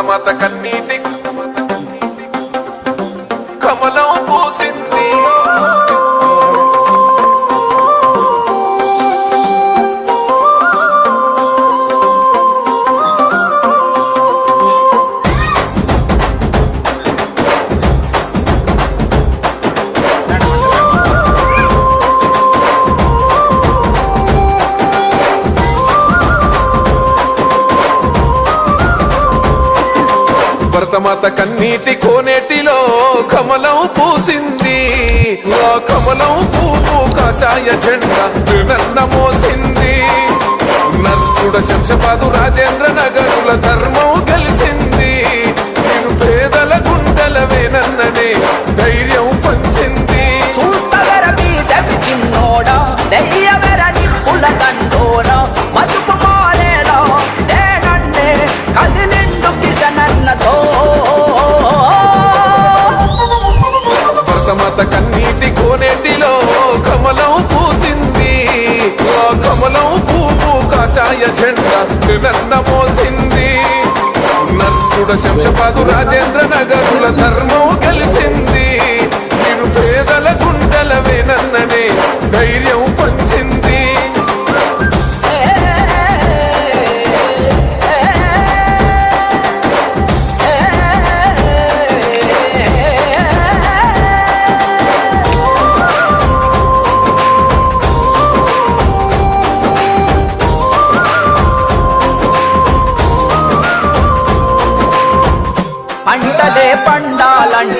మాత కన్నీటి భరతమాత కన్నీటి కోనేటిలో కమలం పూసింది. ఆ కమలం పువ్వు కాషాయ జెండా నన్న మోసింది. నర్తుడ శంషపాదు రాజేంద్ర నగరుల ధర జెండా మోసింది నర్కుడ శంషపాదు రాజేంద్ర నగరుల ధర్మం కలిసింది.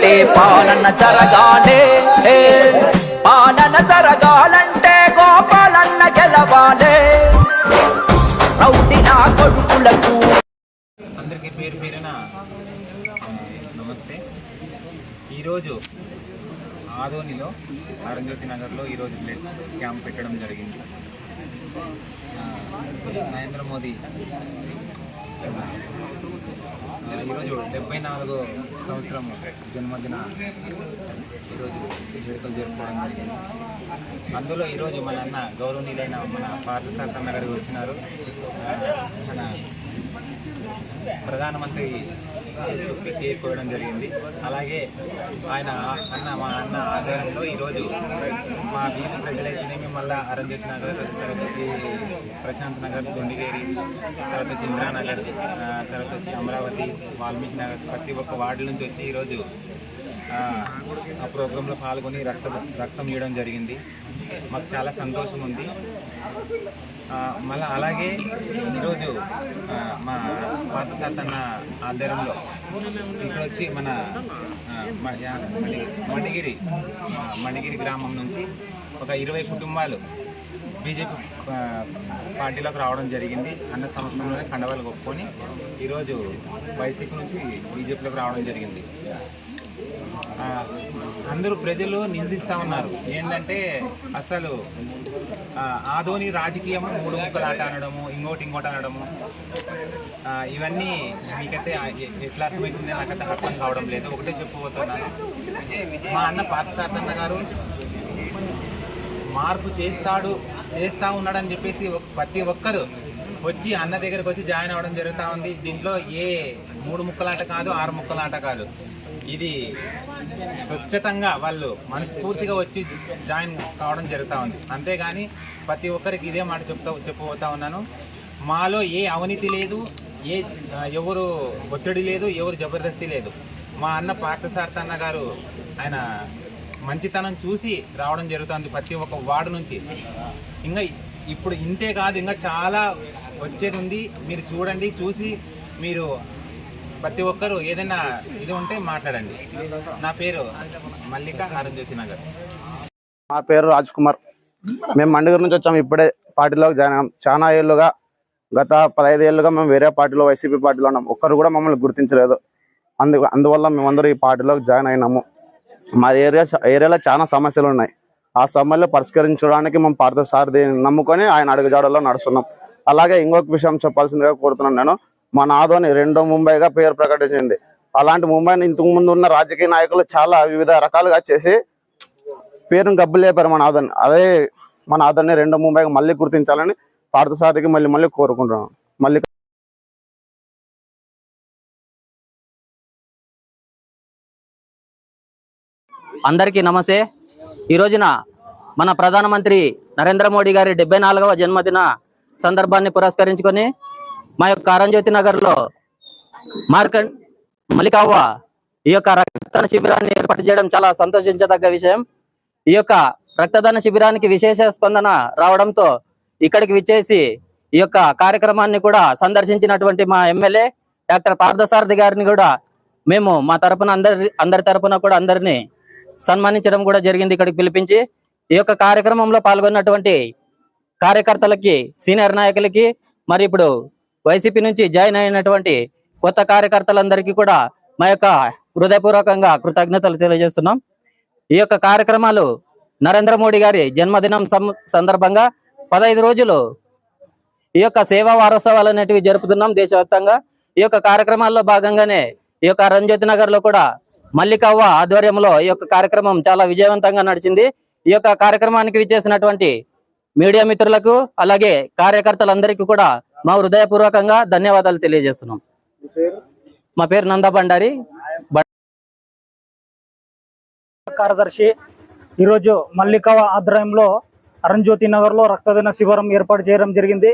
పండాలంటే పాలన జరగాలే. పాలన జరగాలంటే గోపాలన్న గెలవాలే. రౌడి నా కొడుకులకు. అందరికీ పేరు పేరున నమస్తే. ఈరోజు ఆదోనిలో ఆరంజ్యోతి నగర్లో ఈరోజు బ్లడ్ క్యాంప్ పెట్టడం జరిగింది. నరేంద్ర మోదీ ఈరోజు డెబ్బై నాలుగో సంవత్సరం జన్మదిన. ఈరోజు వేడుకలు జరుపుకోవడం జరిగింది. అందులో ఈరోజు మన అన్న గౌరవనీయులైన మన పార్థసారథ గారు వచ్చినారు. మన ప్రధానమంత్రి కేక్ కోయడం జరిగింది. అలాగే ఆయన అన్న మా అన్న ఆధ్వర్యంలో ఈరోజు మా బీచ్ ప్రజలైతేనేమి మళ్ళీ అరంజిత్ నగర్ తర్వాత వచ్చి ప్రశాంత్ నగర్ గుండిగేరి తర్వాత వచ్చి ఇంద్రానగర్ తర్వాత వచ్చి అమరావతి వాల్మీకి నగర్ ప్రతి ఒక్క వార్డు నుంచి వచ్చి ఈరోజు ఆ, ప్రోగ్రాంలో పాల్గొని రక్తం రక్తం ఇవ్వడం జరిగింది. మాకు చాలా సంతోషం ఉంది. మళ్ళీ అలాగే ఈరోజు మా పార్థసారథ అన్న ఆధ్వర్యంలో ఇక్కడ వచ్చి మన మణిగిరి మణిగిరి గ్రామం నుంచి ఒక ఇరవై కుటుంబాలు బీజేపీ పార్టీలోకి రావడం జరిగింది. అన్న సంవత్సరంలోనే కండవాలు కొప్పుకొని ఈరోజు వైసీపీ నుంచి బీజేపీలోకి రావడం జరిగింది. అందరూ ప్రజలు నిందిస్తూ ఉన్నారు. ఏంటంటే అసలు ఆధోని రాజకీయము మూడు ముక్కలు ఆట అనడము ఇంకోటి ఇంకోటి అనడము ఇవన్నీ మీకైతే ఎట్లా అర్థమవుతుంది నాకైతే అర్థం కావడం లేదు. ఒకటే చెప్పబోతున్నాను. మా అన్న పార్థసారథన్న గారు మార్పు చేస్తాడు చేస్తూ ఉన్నాడని చెప్పేసి ప్రతి ఒక్కరు వచ్చి అన్న దగ్గరకు వచ్చి జాయిన్ అవ్వడం జరుగుతూ ఉంది. దీంట్లో ఏ మూడు ముక్కలాట కాదు ఆరు ముక్కలాట కాదు. ఇది స్వచ్ఛతంగా వాళ్ళు మనస్ఫూర్తిగా వచ్చి జాయిన్ కావడం జరుగుతూ ఉంది. అంతేగాని ప్రతి ఒక్కరికి ఇదే మాట చెప్తా చెప్పబోతా ఉన్నాను. మాలో ఏ అవినీతి లేదు ఏ ఎవరు ఒత్తిడి లేదు ఎవరు జబర్దస్తి లేదు. మా అన్న పార్థసార్థ అన్న గారు ఆయన మంచితనం చూసి రావడం జరుగుతుంది ప్రతి ఒక్క వార్డు నుంచి. ఇంకా ఇప్పుడు ఇంతే కాదు ఇంకా చాలా వచ్చేది ఉంది. మీరు చూడండి చూసి మీరు ప్రతి ఒక్కరు ఏదైనా ఇది ఉంటే మాట్లాడండి. నా పేరు మల్లిక అరుణ్జ్యోతి నగర్. మా పేరు రాజ్ కుమార్. మేము మండగర్ నుంచి వచ్చాము ఇప్పుడే పార్టీలోకి జాయిన్ అయ్యాం. చాలా ఏళ్ళుగా గత పదహైదు ఏళ్ళుగా మేము వేరే పార్టీలో వైసీపీ పార్టీలో ఉన్నాం. ఒక్కరు కూడా మమ్మల్ని గుర్తించలేదు. అందు అందువల్ల మేమందరూ ఈ పార్టీలోకి జాయిన్ అయినాము. మా ఏరియా ఏరియాలో చాలా సమస్యలు ఉన్నాయి. ఆ సమస్యలు పరిష్కరించడానికి మేము పార్థ సార్ నమ్ముకొని ఆయన అడుగుజాడలో నడుస్తున్నాం. అలాగే ఇంకొక విషయం చెప్పాల్సిందిగా కోరుతున్నాను నేను. మన ఆదోని రెండో ముంబైగా పేరు ప్రకటించింది. అలాంటి ముంబైని ఇంతకుముందు ఉన్న రాజకీయ నాయకులు చాలా వివిధ రకాలుగా చేసి పేరును గబ్బు లేపారు మన ఆదోని. అదే మన ఆదోని రెండో ముంబైగా మళ్ళీ గుర్తించాలని పార్థసారికి మళ్ళీ మళ్ళీ కోరుకుంటున్నాం. మళ్ళీ అందరికీ నమస్తే. ఈ రోజున మన ప్రధానమంత్రి నరేంద్ర మోడీ గారి డెబ్బై నాలుగవ జన్మదిన సందర్భాన్ని పురస్కరించుకొని మా యొక్క అరంజ్యోతి నగర్లో మార్కండ్ మలికావ్వ ఈ యొక్క రక్తదాన శిబిరాన్ని ఏర్పాటు చేయడం చాలా సంతోషించదగ్గ విషయం. ఈ యొక్క రక్తదాన శిబిరానికి విశేష స్పందన రావడంతో ఇక్కడికి విచ్చేసి ఈ యొక్క కార్యక్రమాన్ని కూడా సందర్శించినటువంటి మా ఎమ్మెల్యే డాక్టర్ పార్థసారథి గారిని కూడా మేము మా తరపున అందరి అందరి తరపున కూడా అందరినీ సన్మానించడం కూడా జరిగింది ఇక్కడికి పిలిపించి. ఈ యొక్క కార్యక్రమంలో పాల్గొన్నటువంటి కార్యకర్తలకి సీనియర్ నాయకులకి మరి ఇప్పుడు వైసీపీ నుంచి జాయిన్ అయినటువంటి కొత్త కార్యకర్తలందరికీ కూడా మా యొక్క హృదయపూర్వకంగా కృతజ్ఞతలు తెలియజేస్తున్నాం. ఈ యొక్క కార్యక్రమాలు నరేంద్ర మోడీ గారి జన్మదినం సం- సందర్భంగా పదహైదు రోజులు ఈ యొక్క సేవా వారోత్సవాలు అనేటివి జరుపుతున్నాం దేశవ్యాప్తంగా. ఈ యొక్క కార్యక్రమాల్లో భాగంగానే ఈ యొక్క రంజ్యోతి నగర్లో కూడా మల్లికవ్వ ఆధ్వర్యంలో ఈ యొక్క కార్యక్రమం చాలా విజయవంతంగా నడిచింది. ఈ యొక్క కార్యక్రమానికి విచ్చేసినటువంటి మీడియా మిత్రులకు అలాగే కార్యకర్తలందరికీ కూడా మా హృదయపూర్వకంగా ధన్యవాదాలు తెలియజేస్తున్నాం. మా పేరు? నందా బండారి కార్యదర్శి ఈరోజు మల్లికవ ఆధ్వర్యంలో అరుణ్జ్యోతి నగర్లో రక్తదాన శిబిరం ఏర్పాటు చేయడం జరిగింది.